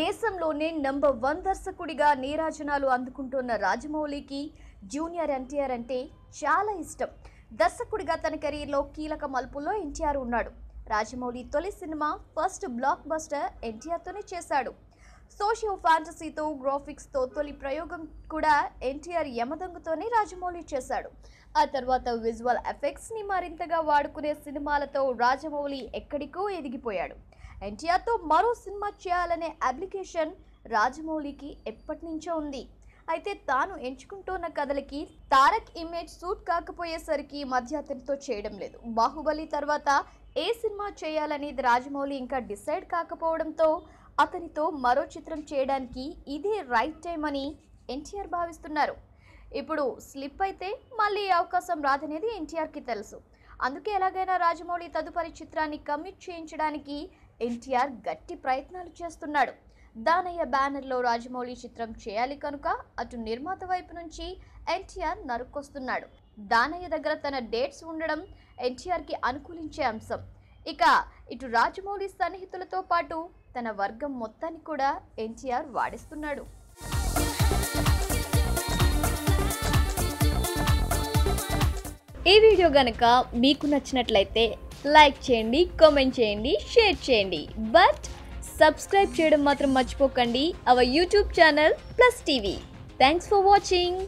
దేశంలోనే number one దర్శకుడిగా నీరాజనాలు అందుకుంటున్న రాజమౌళికి జూనియర్ ఎన్టీఆర్ అంటే చాలా ఇష్టం. దర్శకుడిగా తన కెరీర్లో కీలక మలుపుల్లో ఎన్టీఆర్ ఉన్నాడు. రాజమౌళి తొలి సినిమా ఫస్ట్ బ్లాక్ బస్టర్ ఎన్టీఆర్తోనే చేశాడు. సోషియో ఫ్యాంటసీతో గ్రాఫిక్స్తో తొలి ప్రయోగం కూడా ఎన్టీఆర్ యమదంగుతోనే రాజమౌళి చేశాడు. ఆ తర్వాత విజువల్ ఎఫెక్ట్స్ని మరింతగా వాడుకునే సినిమాలతో రాజమౌళి ఎక్కడికో ఎదిగిపోయాడు. ఎన్టీఆర్తో మరో సినిమా చేయాలనే అప్లికేషన్ రాజమౌళికి ఎప్పటి నుంచో ఉంది. అయితే తాను ఎంచుకుంటున్న కథలకి తారక్ ఇమేజ్ సూట్ కాకపోయేసరికి మధ్య అతనితో చేయడం లేదు. బాహుబలి తర్వాత ఏ సినిమా చేయాలనేది రాజమౌళి ఇంకా డిసైడ్ కాకపోవడంతో అతనితో మరో చిత్రం చేయడానికి ఇదే రైట్ టైం అని ఎన్టీఆర్ భావిస్తున్నారు. ఇప్పుడు స్లిప్ అయితే మళ్ళీ అవకాశం రాదనేది ఎన్టీఆర్కి తెలుసు. అందుకే ఎలాగైనా రాజమౌళి తదుపరి చిత్రాన్ని కమిట్ చేయించడానికి ఎన్టీఆర్ గట్టి ప్రయత్నాలు చేస్తున్నాడు. దానయ్య బ్యానర్లో రాజమౌళి చిత్రం చేయాలి కనుక అటు నిర్మాత వైపు నుంచి ఎన్టీఆర్ నరుక్కొస్తున్నాడు. దానయ్య దగ్గర తన డేట్స్ ఉండడం ఎన్టీఆర్కి అనుకూలించే అంశం. ఇక ఇటు రాజమౌళి సన్నిహితులతో పాటు తన వర్గం మొత్తాన్ని కూడా ఎన్టీఆర్ వాడిస్తున్నాడు. ఈ వీడియో గనక మీకు నచ్చినట్లయితే లైక్ చేయండి కామెంట్ చేయండి షేర్ చేయండి. బట్ సబ్స్క్రైబ్ చేయడం మాత్రం మర్చిపోకండి. Our YouTube channel plus TV. Thanks for watching.